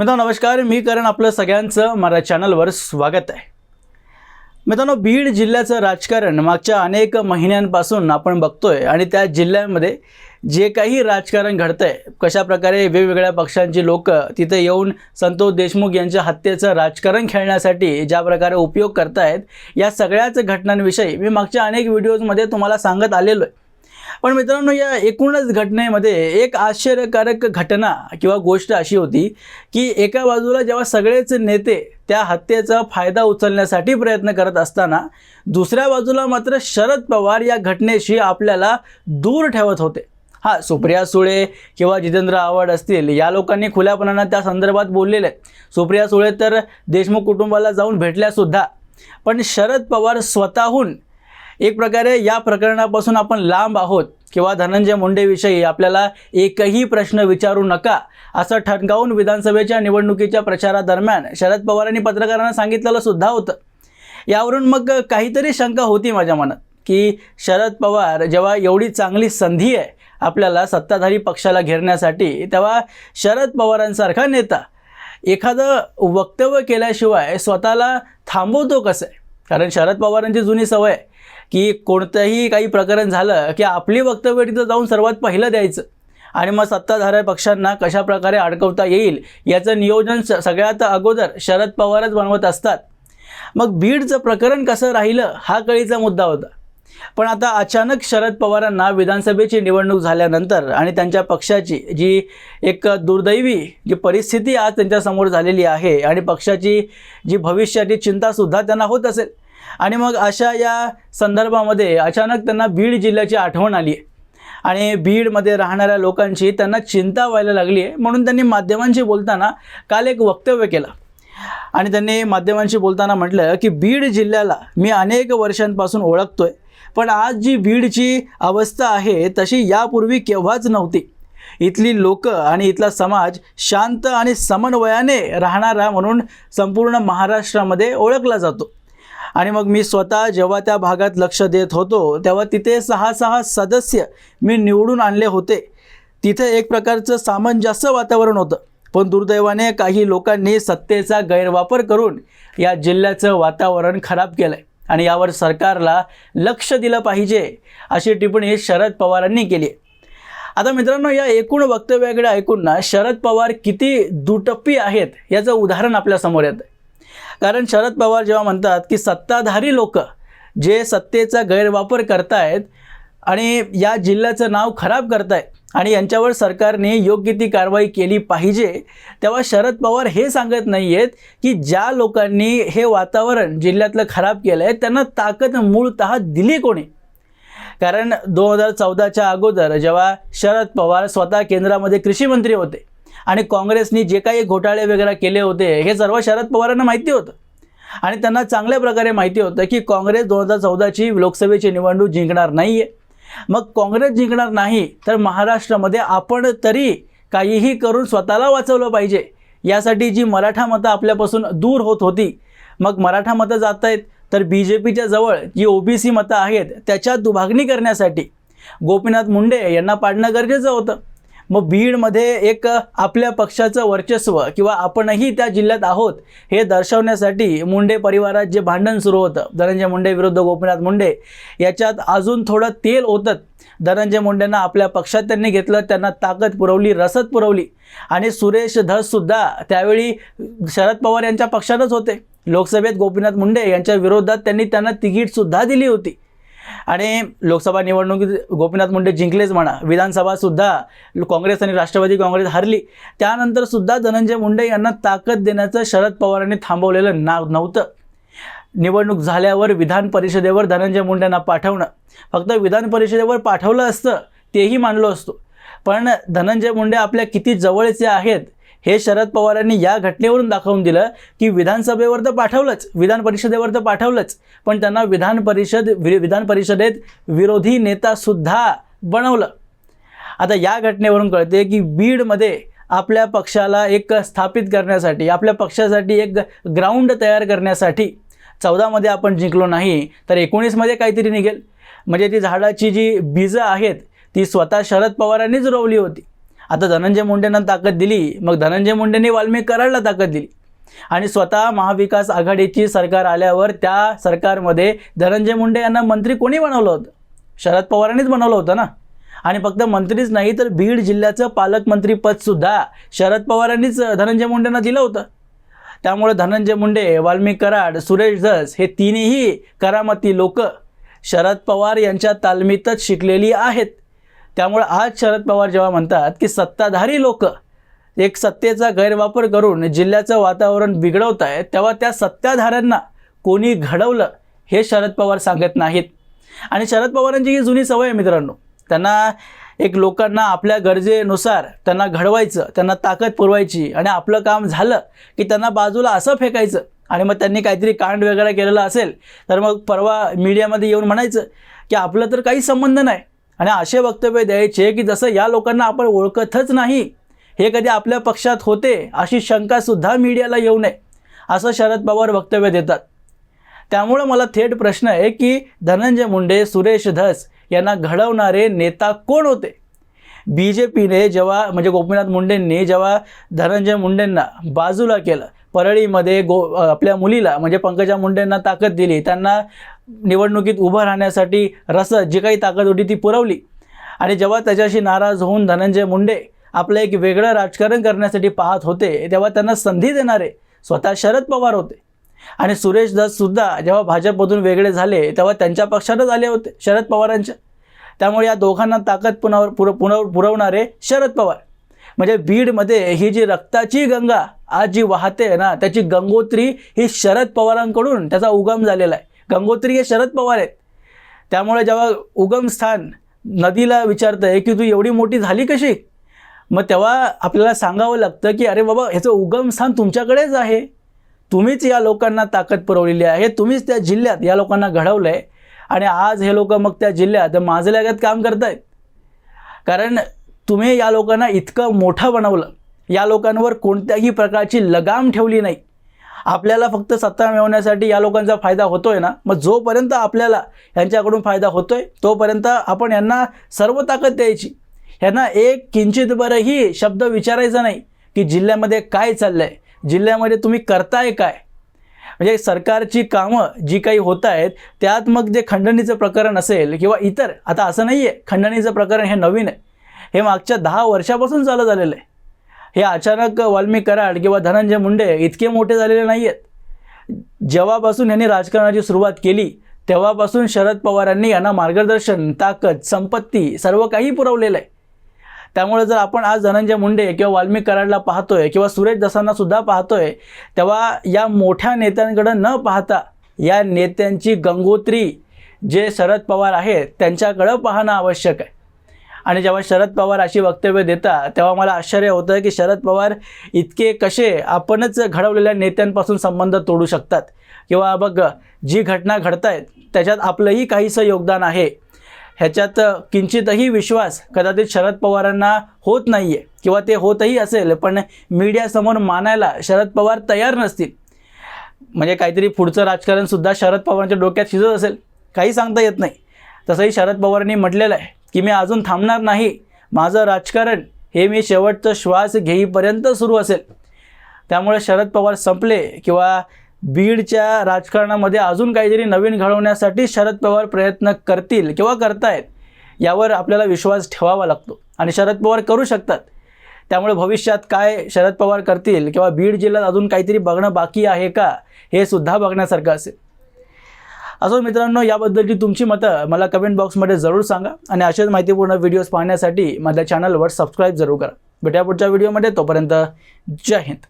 मित्रांनो नमस्कार. मी करण आपलं सगळ्यांचं माझ्या चॅनलवर स्वागत आहे. मित्रांनो बीड जिल्ह्याचं राजकारण मागच्या अनेक महिन्यांपासून आपण बघतोय आणि त्या जिल्ह्यामध्ये जे काही राजकारण घडतं आहे कशाप्रकारे वेगवेगळ्या पक्षांची लोक तिथे येऊन संतोष देशमुख यांच्या हत्येचं राजकारण खेळण्यासाठी ज्या प्रकारे उपयोग करतायत या सगळ्याच घटनांविषयी मी मागच्या अनेक व्हिडिओजमध्ये तुम्हाला सांगत आलेलो आहे पण मित्रांनो या एकूणच घटनेमध्ये एक आश्चर्यकारक घटना किंवा गोष्ट अशी होती की एका बाजूला जेव्हा सगळेच नेते त्या हत्येचा फायदा उचलण्यासाठी प्रयत्न करत असताना दुसऱ्या बाजूला मात्र शरद पवार या घटनेशी आपल्याला दूर ठेवत होते. हां सुप्रिया सुळे किंवा जितेंद्र आव्हाड असतील या लोकांनी खुल्यापणानं त्या संदर्भात बोललेले आहेत. सुप्रिया सुळे तर देशमुख कुटुंबाला जाऊन भेटल्यासुद्धा पण शरद पवार स्वतःहून एक प्रकारे या प्रकरणापासून आपण लांब आहोत किंवा धनंजय मुंडेविषयी आपल्याला एकही प्रश्न विचारू नका असं ठणकावून विधानसभेच्या निवडणुकीच्या प्रचारादरम्यान शरद पवारांनी पत्रकारांना सांगितलेलं सुद्धा होतं. यावरून मग काहीतरी शंका होती माझ्या मनात की शरद पवार जेव्हा एवढी चांगली संधी आहे आपल्याला सत्ताधारी पक्षाला घेरण्यासाठी तेव्हा शरद पवारांसारखा नेता एखादं वक्तव्य केल्याशिवाय स्वतःला थांबवतो कसं आहे? कारण शरद पवारांची जुनी सवय आहे. की कोणतंही काही प्रकरण झालं की आपली वक्तव्य तिथं जाऊन सर्वात पहिलं द्यायचं. आणि मग सत्ताधाऱ्या पक्षांना कशा प्रकारे अडकवता येईल याचं नियोजन स सगळ्यात अगोदर शरद पवारच बनवत असतात. मग बीडचं प्रकरण कसं राहिलं हा कळीचा मुद्दा होता. पण आता अचानक शरद पवारांना विधानसभेची निवडणूक झाल्यानंतर आणि त्यांच्या पक्षाची जी एक दुर्दैवी जी परिस्थिती आज त्यांच्यासमोर झालेली आहे आणि पक्षाची जी भविष्याची चिंतासुद्धा त्यांना होत असेल. आणि मग अशा या संदर्भामध्ये अचानक त्यांना बीड जिल्ह्याची आठवण आली. आहे आणि बीडमध्ये राहणाऱ्या लोकांची त्यांना चिंता व्हायला लागली. आहे म्हणून त्यांनी माध्यमांशी बोलताना काल एक वक्तव्य केलं. आणि त्यांनी माध्यमांशी बोलताना म्हटलं की बीड जिल्ह्याला मी अनेक वर्षांपासून ओळखतो आहे पण आज जी बीडची अवस्था आहे तशी यापूर्वी केव्हाच नव्हती. इथली लोक आणि इथला समाज शांत आणि समन्वयाने राहणारा म्हणून संपूर्ण महाराष्ट्रामध्ये ओळखला जातो. आणि मग मी स्वतः जेव्हा त्या भागात लक्ष देत होतो तेव्हा तिथे सहा सहा सदस्य मी निवडून आणले होते. तिथे एक प्रकारचं सामंजस्य वातावरण होतं. पण दुर्दैवाने काही लोकांनी सत्तेचा गैरवापर करून या जिल्ह्याचं वातावरण खराब केलं आहे आणि यावर सरकारला लक्ष दिलं पाहिजे अशी टिप्पणी शरद पवारांनी केली आहे. आता मित्रांनो या एकूण वक्तव्याकडे ऐकून ना शरद पवार किती दुटप्पी आहेत याचं उदाहरण आपल्यासमोर येतं कारण शरद पवार जेव्हा म्हणतात की सत्ताधारी लोक जे सत्तेचा गैरवापर करतायत आणि या जिल्ह्याचं नाव खराब करतायत आणि यांच्यावर सरकारने योग्य ती कारवाई केली पाहिजे तेव्हा शरद पवार हे सांगत नाही आहेत की ज्या लोकांनी हे वातावरण जिल्ह्यातलं खराब केलं आहे त्यांना ताकद मूळतः दिली कोणी? कारण दोन हजार चौदाच्या अगोदर जेव्हा शरद पवार स्वतः केंद्रामध्ये कृषी मंत्री होते आणि काँग्रेसनी जे काही घोटाळे वगैरे केले होते हे सर्व शरद पवारांना माहिती होतं. आणि त्यांना चांगल्या प्रकारे माहिती होतं की काँग्रेस दोन हजार चौदाची लोकसभेची निवडणूक जिंकणार नाही आहे मग काँग्रेस जिंकणार नाही तर महाराष्ट्रामध्ये आपण तरी काहीही करून स्वतःला वाचवलं पाहिजे. यासाठी जी मराठा मतं आपल्यापासून दूर होत होती मग मराठा मतं जात आहेत तर बी जे पीच्या जवळ जी ओ बी सी मतं आहेत त्याच्यात दुभागणी करण्यासाठी गोपीनाथ मुंडे यांना पाडणं गरजेचं होतं. मग बीडमध्ये एक आपल्या पक्षाचं वर्चस्व किंवा आपणही त्या जिल्ह्यात आहोत हे दर्शवण्यासाठी मुंडे परिवारात जे भांडण सुरू होतं धनंजय मुंडे विरुद्ध गोपीनाथ मुंडे याच्यात अजून थोडं तेल ओतत धनंजय मुंडेंना आपल्या पक्षात त्यांनी घेतलं त्यांना ताकद पुरवली रसद पुरवली आणि सुरेश धससुद्धा त्यावेळी शरद पवार यांच्या पक्षातच होते. लोकसभेत गोपीनाथ मुंडे यांच्या विरोधात त्यांनी त्यांना तिकीटसुद्धा दिली होती. आणि लोकसभा निवडणुकीत गोपीनाथ मुंडे जिंकलेच म्हणा विधानसभासुद्धा काँग्रेस आणि राष्ट्रवादी काँग्रेस हरली. त्यानंतरसुद्धा धनंजय मुंडे यांना ताकद देण्याचं शरद पवारांनी थांबवलेलं नाव नव्हतं. निवडणूक झाल्यावर विधान परिषदेवर धनंजय मुंडेंना पाठवणं. फक्त विधान परिषदेवर पाठवलं असतं तेही मानलो असतो. पण धनंजय मुंडे आपल्या किती जवळचे आहेत हे शरद पवारांनी या घटनेवरून दाखवून दिलं की विधानसभेवर तर पाठवलंच विधान परिषदेवर तर पाठवलंच पण त्यांना विधान परिषद वि विधान परिषदेत विरोधी नेतासुद्धा बनवलं. आता या घटनेवरून कळते की बीडमध्ये आपल्या पक्षाला एक स्थापित करण्यासाठी आपल्या पक्षासाठी एक ग्राउंड तयार करण्यासाठी चौदामध्ये आपण जिंकलो नाही तर एकोणीसमध्ये काहीतरी निघेल. म्हणजे ती झाडाची जी बीजं आहेत ती स्वतः शरद पवारांनीच रोवली होती. आता धनंजय मुंडेंना ताकद दिली मग धनंजय मुंडेंनी वाल्मिक कराडला ताकद दिली. आणि स्वतः महाविकास आघाडीची सरकार आल्यावर त्या सरकारमध्ये धनंजय मुंडे यांना मंत्री कोणी बनवलं होतं? शरद पवारांनीच बनवलं होतं ना? आणि फक्त मंत्रीच नाही तर बीड जिल्ह्याचं पालकमंत्रीपदसुद्धा शरद पवारांनीच धनंजय मुंडेंना दिलं होतं. त्यामुळे धनंजय मुंडे वाल्मिक कराड सुरेश धस हे तिन्ही करामती लोक शरद पवार यांच्या तालमीतच शिकलेली आहेत. त्यामुळे आज शरद पवार जेव्हा म्हणतात की सत्ताधारी लोक एक सत्तेचा गैरवापर करून जिल्ह्याचं वातावरण बिघडवत आहेत तेव्हा त्या सत्ताधाऱ्यांना कोणी घडवलं हे शरद पवार सांगत नाहीत. आणि शरद पवारांची ही जुनी सवय आहे मित्रांनो. त्यांना एक लोकांना आपल्या गरजेनुसार त्यांना घडवायचं त्यांना ताकद पुरवायची आणि आपलं काम झालं की त्यांना बाजूला असं फेकायचं आणि मग त्यांनी काहीतरी कांड वगैरे केलेलं असेल तर मग परवा मीडियामध्ये येऊन म्हणायचं की आपलं तर काही संबंध नाही. आणि असे वक्तव्य द्यायचे की जसं या लोकांना आपण ओळखतच नाही हे कधी आपल्या पक्षात होते अशी शंकासुद्धा मीडियाला येऊ नये असं शरद पवार वक्तव्य देतात. त्यामुळं मला थेट प्रश्न आहे की धनंजय मुंडे सुरेश धस यांना घडवणारे नेता कोण होते? बी जे पीने जेव्हा म्हणजे गोपीनाथ मुंडेंनी जेव्हा धनंजय मुंडेंना बाजूला केलं परळीमध्ये गो आपल्या मुलीला म्हणजे पंकजा मुंडेंना ताकद दिली त्यांना निवडणुकीत उभं राहण्यासाठी रसद जी काही ताकद होती ती पुरवली. आणि जेव्हा त्याच्याशी नाराज होऊन धनंजय मुंडे आपलं एक वेगळं राजकारण करण्यासाठी पाहत होते तेव्हा त्यांना संधी देणारे स्वतः शरद पवार होते. आणि सुरेश दससुद्धा जेव्हा भाजपमधून वेगळे झाले तेव्हा त्यांच्या पक्षातच आले होते शरद पवारांच्या. त्यामुळे या दोघांना ताकद पुनव पुर पुनव पुरवणारे शरद पवार. म्हणजे बीडमध्ये ही जी रक्ताची गंगा आज जी वाहते आहे ना त्याची गंगोत्री ही शरद पवारांकडून त्याचा उगम झालेला आहे. गंगोत्री हे शरद पवार आहेत. त्यामुळे जेव्हा उगमस्थान नदीला विचारतं आहे की तू एवढी मोठी झाली कशी? मग तेव्हा आपल्याला सांगावं लागतं की अरे बाबा ह्याचं उगमस्थान तुमच्याकडेच आहे. तुम्हीच या लोकांना ताकद पुरवलेली आहे. तुम्हीच त्या जिल्ह्यात या लोकांना घडवलं आहे आणि आज हे लोक मग त्या जिल्ह्यात माझल्यागत काम करतायत. कारण तुम्ही या लोकांना इतकं मोठं बनवलं. या लोकांवर कोणत्याही प्रकारची लगाम ठेवली नाही. आपल्याला फक्त सत्ता मिळवण्यासाठी या लोकांचा फायदा होतोय ना? मग जोपर्यंत आपल्याला यांच्याकडून फायदा होतोय तोपर्यंत आपण यांना सर्व ताकद द्यायची. यांना एक किंचित बरंही शब्द विचारायचा नाही की जिल्ह्यामध्ये काय चाललं आहे जिल्ह्यामध्ये तुम्ही करताय काय? म्हणजे सरकारची कामं जी काही होत आहेत त्यात मग जे खंडणीचं प्रकरण असेल किंवा इतर आता असं नाही आहे खंडणीचं प्रकरण हे नवीन आहे. हे मागच्या दहा वर्षापासून चालू झालेलं आहे. हे अचानक वाल्मिक कराड किंवा धनंजय मुंडे इतके मोठे झालेले नाही आहेत जेव्हापासून यांनी राजकारणाची सुरुवात केली तेव्हापासून शरद पवारांनी यांना मार्गदर्शन ताकद संपत्ती सर्व काही पुरवलेलं आहे. त्यामुळे जर आपण आज धनंजय मुंडे किंवा वाल्मिक कराडला पाहतोय किंवा सुरेश दसांना सुद्धा पाहतोय तेव्हा या मोठ्या नेत्यांकडं न पाहता या नेत्यांची गंगोत्री जे शरद पवार आहेत त्यांच्याकडं पाहणं आवश्यक आहे. आणि जेव्हा शरद पवार अशी वक्तव्य देतात तेव्हा मला आश्चर्य होतं की शरद पवार इतके कसे आपणच घडवलेल्या नेत्यांपासून संबंध तोडू शकतात. किंवा बघ जी घटना घडत आहेत त्याच्यात आपलंही काहीसं योगदान आहे. ह्याच्यात किंचितही विश्वास कदाचित शरद पवारांना होत नाही आहे किंवा ते होतही असेल पण मीडियासमोर मानायला शरद पवार तयार नसतील. म्हणजे काहीतरी पुढचं राजकारणसुद्धा शरद पवारांच्या डोक्यात शिजत असेल. काही सांगता येत नाही. तसंही शरद पवारांनी म्हटलेलं आहे. की मी अजून थांबणार नाही. माझं राजकारण हे मी शेवटचा श्वास घेईपर्यंत सुरू असेल. त्यामुळे शरद पवार संपले किंवा बीडच्या राजकारणामध्ये अजून काहीतरी नवीन घडवण्यासाठी शरद पवार प्रयत्न करतील किंवा करतायत यावर आपल्याला विश्वास ठेवावा लागतो आणि शरद पवार करू शकतात. त्यामुळे भविष्यात काय शरद पवार करतील किंवा बीड जिल्ह्यात अजून काहीतरी बघणं बाकी आहे का हे सुद्धा बघण्यासारखं असेल. असो मित्रांनो याबद्दलची तुमची मतं मला कमेंट बॉक्समध्ये जरूर सांगा आणि असेच माहितीपूर्ण व्हिडिओज पाहण्यासाठी माझ्या चॅनलवर सबस्क्राईब जरूर करा. भेटूया पुढच्या व्हिडिओमध्ये तोपर्यंत जय हिंद.